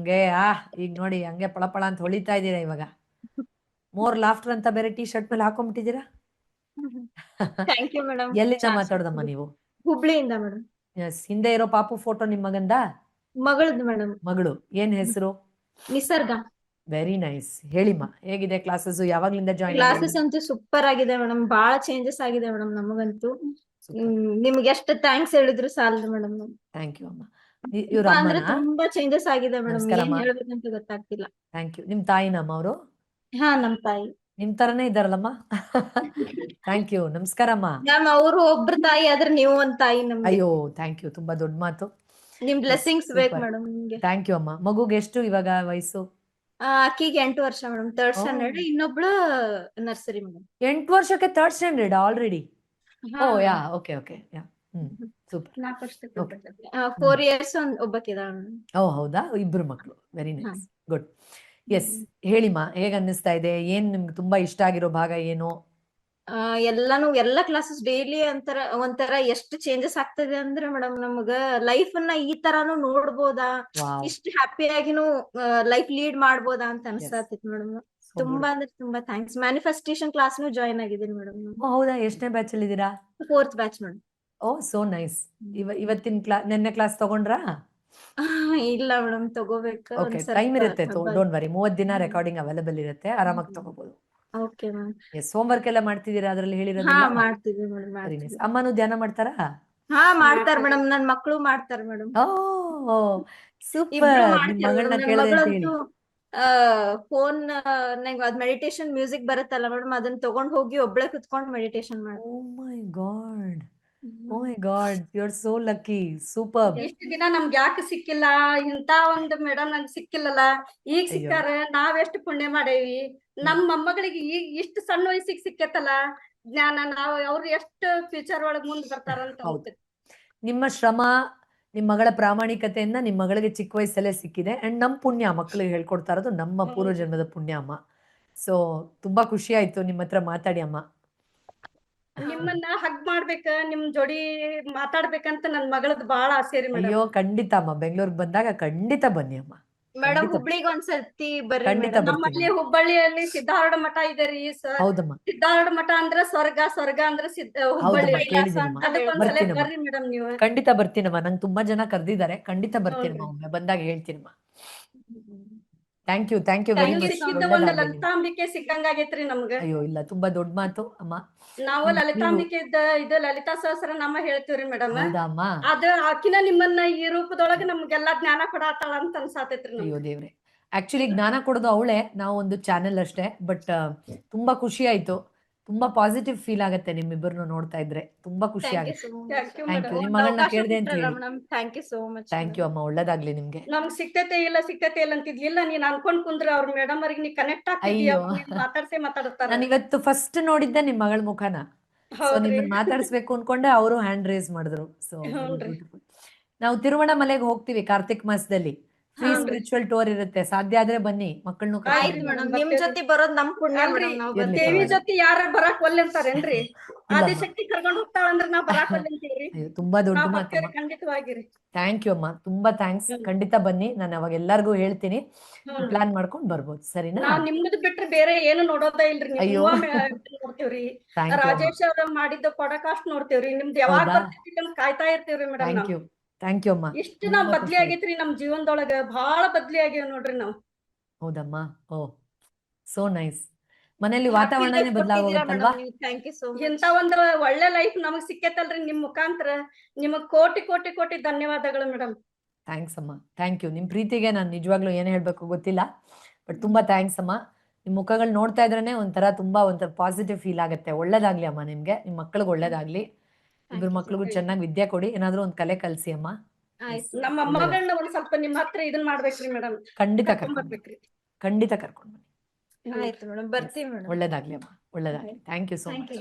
ಹಂಗೆ ಆ ಈಗ ನೋಡಿ ಹಂಗೆ ಪಳಪಳ ಅಂತ ಹೊಳಿತಾ ಇದ್ದೀರಾ ಇವಾಗ? ಮೋರ್ ಲಾಫ್ಟರ್ ಅಂತ ಬೇರೆ ಟೀ ಶರ್ಟ್ ಮೇಲೆ ಹಾಕೊಂಡ್ಬಿಟ್ಟಿದ್ದೀರಾ ಥ್ಯಾಂಕ್ ಯು ಮೇಡಮ್ ಎಲ್ಲಿಂದ ಮಾತಾಡೋದಮ್ಮ ನೀವು? ಹುಬ್ಳಿಯಿಂದ ಮೇಡಮ್ ಎಸ್ ಹಿಂದೆ ಇರೋ ಪಾಪು ಫೋಟೋ ನಿಮ್ ಮಗಂದ? ಮಗಳದ್ದು ಮೇಡಮ್ ಮಗಳು. ಏನ್ ಹೆಸರು? ನಿಸರ್ಗ. ವೆರಿ ನೈಸ್ ಹೇಳಿಮ್ಮ ಹೇಗಿದೆ ಕ್ಲಾಸಸ್ ಯಾವಾಗ್ಲಿಂದ ಜಾಯಿನ್ ಕ್ಲಾಸಸ್ ಅಂತೂ ಸೂಪರ್ ಆಗಿದೆ ಮೇಡಮ್ ಬಹಳ ಚೇಂಜಸ್ ಆಗಿದೆ ಮೇಡಮ್ ನಮಗಂತೂ. ನಿಮ್ಗೆ ಎಷ್ಟು ಥ್ಯಾಂಕ್ಸ್ ಹೇಳಿದ್ರು ಸಾಲದು ಮೇಡಮ್ ಥ್ಯಾಂಕ್ ಯು ಅಮ್ಮ. ಅಂದ್ರೆ ತುಂಬಾ ಚೇಂಜಸ್ ಆಗಿದೆ ಮೇಡಮ್ ಹೇಳ್ಬೇಕಂತ ಗೊತ್ತಾಗ್ತಿಲ್ಲ. ಥ್ಯಾಂಕ್ ಯು ನಿಮ್ ತಾಯಿನಮ್ಮ ಅವರು? ಹಾ ನಮ್ ತಾಯಿ. ನಿಮ್ ತರನೇ ಇದ್ದಾರಲ್ಲಮ್ಮ? ಥ್ಯಾಂಕ್ ಯು ನಮಸ್ಕಾರಮ್ಮ ಮ್ಯಾಮ್ ಅವರು ಒಬ್ರ ತಾಯಿ ಆದ್ರೆ ನೀವು ಒಂದ್ ತಾಯಿ ನಮ್ಗೆ. ಅಯ್ಯೋ ಥ್ಯಾಂಕ್ ಯು ತುಂಬಾ ದೊಡ್ಡ ಮಾತು. ನಿಮ್ ಬ್ಲೆಸ್ಸಿಂಗ್ಸ್ ಬೇಕು. ಮೇಡಮ್ ನಿಮ್ಗೆ. ಥ್ಯಾಂಕ್ ಯು ಅಮ್ಮ. ಮಗುಗೆ ಎಷ್ಟು ಇವಾಗ ವಯಸ್ಸು? ಅಕ್ಕಿಗೆ ಎಂಟು ವರ್ಷ ಮೇಡಮ್ Oh. ಸ್ಟ್ಯಾಂಡರ್ಡ್ ಇನ್ನೊಬ್ಳು ನರ್ಸರಿ ಮೇಡಮ್ ಎಂಟು ವರ್ಷಕ್ಕೆ third standard already oh yeah okay okay yeah. Hmm. Four years ಒಬ್ಬಕ್ಕಿದಾಳ oh ಹೌದಾ? ಇಬ್ರು ಮಕ್ಕಳು ವೆರಿ ನೈಸ್ ಗುಡ್ ಎಸ್ ಹೇಳಿಮ್ಮ ಹೇಗ ಅನ್ನಿಸ್ತಾ ಇದೆ? ಏನ್ ನಿಮ್ಗೆ ತುಂಬಾ ಇಷ್ಟ ಆಗಿರೋ ಭಾಗ ಏನು? ಎಲ್ಲಾನು ಎಲ್ಲಾ ಕ್ಲಾಸಸ್ ಡೈಲಿ ಅಂತರ ಒಂಥರ ಎಷ್ಟು ಚೇಂಜಸ್ ಆಗ್ತದೆ ಅಂದ್ರೆ ಮೇಡಮ್ ನಮಗ ಲೈಫ್ ಅನ್ನ ಈ ತರಾನು ನೋಡ್ಬೋದಾ? ಇಷ್ಟು ಹ್ಯಾಪಿ ಆಗಿನು ಲೈಫ್ ಲೀಡ್ ಮಾಡ್ಬೋದಾ ಅಂತ ಅನ್ಸತ್ತಿತ್ತು ಮೇಡಮ್ ತುಂಬಾ ಅಂದ್ರೆ ತುಂಬಾ ಥ್ಯಾಂಕ್ಸ್ ಮ್ಯಾನಿಫೆಸ್ಟೇಷನ್ ಕ್ಲಾಸ್ನು ಜಾಯಿನ್ ಆಗಿದ್ದೀನಿ ಮೇಡಮ್ ಹೌದಾ? ಎಷ್ಟನೇ ಬ್ಯಾಚ್ ಅಲ್ಲಿ ಇದ್ದೀರಾ fourth batch madam oh so nice ಇವ ಇವತ್ತಿನ ಕ್ಲಾ ನಿನ್ನೆ ಕ್ಲಾಸ್ ತಗೊಂಡ್ರಾ? ಇಲ್ಲ ಮೇಡಮ್ ತಗೋಬೇಕು. ಓಕೆ ಟೈಮ್ ಇರುತ್ತೆ ಡೋಂಟ್ ವರಿ ಮೂವತ್ತು ದಿನ ರೆಕಾರ್ಡಿಂಗ್ ಅವೈಲೇಬಲ್ ಇರುತ್ತೆ ಆರಾಮಾಗಿ. ತಗೋಬಹುದು ಓಕೆ ಮ್ಯಾಮ್ ಎಸ್ ಹೋಮ್ವರ್ಕ್ ಎಲ್ಲ ಮಾಡ್ತಿದ್ದೀರಾ ಹೇಳಿರೋದು ಹಾ ಮಾಡ್ತೀವಿ ಮೇಡಮ್ ಮಾಡ್ತೀವಿ ಅಮ್ಮನು ಧ್ಯಾನ ಮಾಡ್ತಾರಾ? ಹಾ ಮಾಡ್ತಾರ ಮೇಡಮ್ ನನ್ನ ಮಕ್ಕಳು ಮಾಡ್ತಾರ ಮೇಡಮ್ ಓ ಸೂಪರ್ ಮಗಳನ್ನ ಕೇಳಿದೆ ಅಂತ ಹೇಳಿ. ಫೋನ್ ನಂಗೆ ಅದ್ ಮೆಡಿಟೇಷನ್ ಮ್ಯೂಸಿಕ್ ಬರುತ್ತಲ್ಲ ಮೇಡಮ್ ಅದನ್ನ ತಗೊಂಡ್ ಹೋಗಿ ಒಬ್ಳೆ ಕುತ್ಕೊಂಡು ಮೆಡಿಟೇಷನ್ ಮಾಡ್ತೀವಿ ಓ my god oh my god you are so lucky super. ಎಷ್ಟು ದಿನ ನಮ್ಗೆ ಯಾಕೆ ಸಿಕ್ಕಿಲ್ಲ? ಇಂತ ಒಂದು ಮೇಡಮ್ ನಂಗೆ ಸಿಕ್ಕಿಲ್ಲಲ್ಲ? ಈಗ. ಸಿಕ್ಕಾರ ನಾವ್ ಎಷ್ಟು ಪುಣ್ಯ ಮಾಡೇವಿ? ನಮ್ಮ ಮೊಮ್ಮಗಳಿಗೆ ಈಗ ಇಷ್ಟು ಸಣ್ಣ ವಯಸ್ಸಿಗೆ ಸಿಕ್ಕತ್ತಲ್ಲ ಜ್ಞಾನ ನಾವು ಅವ್ರು ಎಷ್ಟು ಫ್ಯೂಚರ್ ಒಳಗ್ ಮುಂದ್ ಬರ್ತಾರಂತ ಹೌದು. ನಿಮ್ಮ ಶ್ರಮ ನಿಮ್ಮ ಮಗಳ ಪ್ರಾಮಾಣಿಕತೆಯಿಂದ ನಿಮ್ಮ ಮಗಳಿಗೆ ಚಿಕ್ಕ ವಯಸ್ಸಲ್ಲೇ ಸಿಕ್ಕಿದೆ. ಅಂಡ್ ನಮ್ ಪುಣ್ಯ ಮಕ್ಕಳಿಗೆ ಹೇಳ್ಕೊಡ್ತಾ ಇರೋದು ನಮ್ಮ ಪೂರ್ವ ಜನ್ಮದ ಪುಣ್ಯ ಅಮ್ಮ. ಸೊ ತುಂಬಾ ಖುಷಿ ಆಯ್ತು ನಿಮ್ಮ ಹತ್ರ ಮಾತಾಡಿ ಅಮ್ಮ. ನಿಮ್ಮನ್ನ ಹಗ್ ಮಾಡ್ಬೇಕ ನಿಮ್ ಜೋಡಿ ಮಾತಾಡ್ಬೇಕಂತ ನನ್ ಮಗಳದ್ ಬಾಳ ಆಸೆ ರೀ ಅಯ್ಯೋ ಖಂಡಿತ ಅಮ್ಮ ಬೆಂಗಳೂರಿಗೆ ಬಂದಾಗ ಖಂಡಿತ ಬನ್ನಿ ಅಮ್ಮ ಮೇಡಮ್. ಹುಬ್ಳಿಗ್ ಒಂದ್ಸರ್ತಿ ಬರ್ರಿ ಖಂಡಿತ ಬರ್ತೀನಿ. ನಮ್ಮಲ್ಲಿ ಹುಬ್ಬಳ್ಳಿಯಲ್ಲಿ ಸಿದ್ಧಾರೂಢ ಮಠ ಇದೆ ರೀ ಸರ್ ಹೌದಮ್ಮ ಸಿದ್ಧಾರೂಢ ಮಠ ಅಂದ್ರ ಸ್ವರ್ಗ ಸ್ವರ್ಗ ಅಂದ್ರ ಸಿದ್ಧ ಹುಬ್ಬಳ್ಳಿ ಹೌದಮ್ಮ, ಕೈಲಾಸ ಅಂತ. ಅದಕ್ಕೊಂದ್ಸಲ ಬರ್ತೀನಮ್ಮ. ಬರ್ರಿ ಮೇಡಮ್ ನೀವು ಖಂಡಿತ ಬರ್ತೀನಮ್ಮ ನಂಗೆ ತುಂಬಾ ಜನ ಕರೆದಿದ್ದಾರೆ ಖಂಡಿತ ಬರ್ತೀನಮ್ಮ. ಒಮ್ಮೆ ಬಂದಾಗ ಹೇಳ್ತೀನಮ್ಮ thank you thank you very much ಸಿಕ್ಕಿದ್ದ ಒಂದು ಲಲಿತಾಂಬಿಕೆ ಸಿಕ್ಕಂಗಾಗೈತ್ರಿ ನಮ್ಗ. ಅಯ್ಯೋ ಇಲ್ಲ ತುಂಬಾ ದೊಡ್ಡ ಮಾತು ಅಮ್ಮ. ನಾವು ಲಲಿತಾಂಬಿಕೆ ಇದ್ದ ಇದು ಲಲಿತಾ ಸಹಸ್ರ ನಮ್ಮ ಹೇಳ್ತೀವ್ರಿ ಮೇಡಮ್. ಹೌದಾ ಅಮ್ಮ? ಅದ ಆಕಿನ ನಿಮ್ಮನ್ನ ಈ ರೂಪದೊಳಗ ನಮ್ಗೆಲ್ಲಾ ಜ್ಞಾನ ಕೊಡಾತಾಳ ಅಂತ ಅನ್ಸಾತೈತ್ರಿ ನಮ್ಗೆ. ಅಯ್ಯೋ ದೇವ್ರೆ. ಆಕ್ಚುಲಿ ಜ್ಞಾನ ಕೊಡೋದು ಅವಳೆ ನಾವು ಒಂದು ಚಾನೆಲ್ ಅಷ್ಟೇ ಬಟ್ ತುಂಬಾ ಖುಷಿ ಆಯ್ತು. ತುಂಬಾ ಪಾಸಿಟಿವ್ ಫೀಲ್ ಆಗತ್ತೆ ನಿಮ್ಮಿಬ್ಬರನ್ನು ನೋಡ್ತಾ ಇದ್ರೆ. ತುಂಬಾ ಖುಷಿ ಆಗುತ್ತೆ. Thank you madam. ನಿಮ್ಮ ಮಗಳನ್ನ ಕೇಳಿದೆ ಅಂತ ಹೇಳಿ madam thank you so much thank you ಅಮ್ಮ. ಒಳ್ಳೇದಾಗ್ಲಿ ನಿಮ್ಗೆ. ನಮ್ಗ್ ಸಿಕ್ತೈತೆ ಇಲ್ಲ ಸಿಕ್ತೈತೆ ಇಲ್ಲ ಅಂತಿದ್ಲಿಲ್ಲ ನೀನ್ ಅನ್ಕೊಂಡ್ ಕುಂದ್ರೆ ಅವ್ರ ಮೇಡಮ್ ಅವ್ರಿಗೆ ನೀ ಕನೆಕ್ಟ್ ಆಗ್ತೀಯ. ಮಾತಾಡ್ಸೇ ಮಾತಾಡ್ತಾರ. ನಾನು ಇವತ್ತು ಫಸ್ಟ್ ನೋಡಿದ್ದೆ ನಿಮ್ ಮಗಳ ಮುಖನ. ಸೊ ನಿಮ್ಮನ್ನ ಮಾತಾಡಿಸ್ಬೇಕು ಅನ್ಕೊಂಡೆ ಅವರು ಹ್ಯಾಂಡ್ ರೇಸ್ ಮಾಡಿದ್ರು. ಸೊ. ನಾವು ತಿರುವಣ್ಣಮಲೆಗೆ ಹೋಗ್ತೀವಿ ಕಾರ್ತಿಕ್ ಮಾಸದಲ್ಲಿ. ಫ್ರೀ. ಸ್ಪಿರಿಚುವಲ್ ಟೂರ್ ಇರುತ್ತೆ. ಸಾಧ್ಯ ಆದ್ರೆ ಬನ್ನಿ. ಮಕ್ಕಳನ್ನು ನಿಮ್ ಜೊತೆ ಬರೋದ್ ನಮ್ ಪುಣ್ಯ ದೇವಿ ಜೊತೆ ಯಾರ ಬರಾಕ್ ಒಲ್ಲೆ ಅಂತಾರೇನ್ರಿ. ಆದಿಶಕ್ತಿ ಕರ್ಕೊಂಡ್ ಹೋಗ್ತಾಳ ಅಂದ್ರೆ ನಾವ್ ಬರಾಕ್ ಒಲ್ಲೆ ಅಂತೀವ್ರಿ? ತುಂಬಾ ದೊಡ್ಡ ಮಾತು ಖಂಡಿತವಾಗಿರಿ. ಥ್ಯಾಂಕ್ ಯು ಅಮ್ಮ. ತುಂಬಾ ಥ್ಯಾಂಕ್ಸ್. ಖಂಡಿತ ಬನ್ನಿ. ನಾನು ಅವಾಗ ಎಲ್ಲಾರ್ಗು ಹೇಳ್ತೀನಿ. ಪ್ಲಾನ್ ಮಾಡ್ಕೊಂಡು ಬರ್ಬೋದು. ಸರಿನಾ? ನಾವ್ ನಿಮ್ದು ಬಿಟ್ರೆ ಬೇರೆ ಏನು ನೋಡೋದೇ ಇಲ್ರಿ. ಅಯ್ಯೋ. ನೋಡ್ತೀವ್ರಿ. ರಾಜೇಶ್ ಅವ್ರ ಮಾಡಿದ್ದ ಪಾಡ್ಕಾಸ್ಟ್ ನೋಡ್ತೇವ್ರಿ. ನಿಮ್ದು ಯಾವಾಗ? ಕಾಯ್ತಾ ಇರ್ತೀವ್ರಿ madam thank you thank you ಅಮ್ಮ. ಇಷ್ಟು ನಾವ್ ಬದ್ಲಿ ಆಗೇತ್ರಿ ನಮ್ ಜೀವನದೊಳಗ ಬಹಳ ಬದ್ಲಿ ಆಗ್ಯಾವ ನೋಡ್ರಿ ನಾವು. ಹೌದಮ್ಮ? ಓ ಸೋ ನೈಸ್ ಮನೇಲಿ ವಾತಾವರಣನೇ ಬದಲಾಗೋಗುತ್ತಲ್ವಾ? ಇಂತ ಒಂದ್ರ ಒಳ್ಳೆ ಲೈಫ್ ನಮಗ್ ಸಿಕ್ಕೈತಲ್ರಿ ನಿಮ್ ಮುಖಾಂತರ. ನಿಮಗ್ ಕೋಟಿ ಕೋಟಿ ಕೋಟಿ ಧನ್ಯವಾದಗಳು ಮೇಡಮ್ ಥ್ಯಾಂಕ್ಸ್ ಅಮ್ಮ. ಥ್ಯಾಂಕ್ ಯು ನಿಮ್ಮ ಪ್ರೀತಿಗೆ ನಾನು ನಿಜವಾಗ್ಲೂ ಏನು ಹೇಳಬೇಕು ಗೊತ್ತಿಲ್ಲ. ಬಟ್ ತುಂಬಾ ಥ್ಯಾಂಕ್ಸ್ ಅಮ್ಮ. ನಿಮ್ಮ ಮುಖಗಳು ನೋಡ್ತಾ ಇದ್ರೇ ಒಂಥರ ತುಂಬಾ ಒಂಥರ ಪಾಸಿಟಿವ್ ಫೀಲ್ ಆಗುತ್ತೆ. ಒಳ್ಳೇದಾಗ್ಲಿ ಅಮ್ಮ ನಿಮ್ಗೆ. ನಿಮ್ಮ ಮಕ್ಕಳಿಗೆ ಒಳ್ಳೇದಾಗ್ಲಿ. ಇಬ್ಬರು you ಮಕ್ಳಿಗೂ. ಚೆನ್ನಾಗಿ ವಿದ್ಯೆ ಕೊಡಿ ಏನಾದ್ರೂ ಒಂದ್ ಕಲೆ ಕಲಸಿ ಅಮ್ಮ. ನಮ್ಮ ಮಗಳನ್ನ ಒಂದ್ ಸ್ವಲ್ಪ ನಿಮ್ ಹತ್ರ ಇದನ್ ಮಾಡ್ಬೇಕ್ರಿ ಮೇಡಮ್. ಖಂಡಿತ ಕರ್ಕೊಂಡು ಬರ್ಬೇಕ್ರಿ. ಖಂಡಿತ ಕರ್ಕೊಂಡ್ ಬನ್ನಿ. ಆಯ್ತು ಮೇಡಮ್ ಬರ್ತೀವಿ ಮೇಡಮ್. ಒಳ್ಳೇದಾಗ್ಲಿ ಅಮ್ಮ ಒಳ್ಳೇದಾಗ್ಲಿ. Thank you so much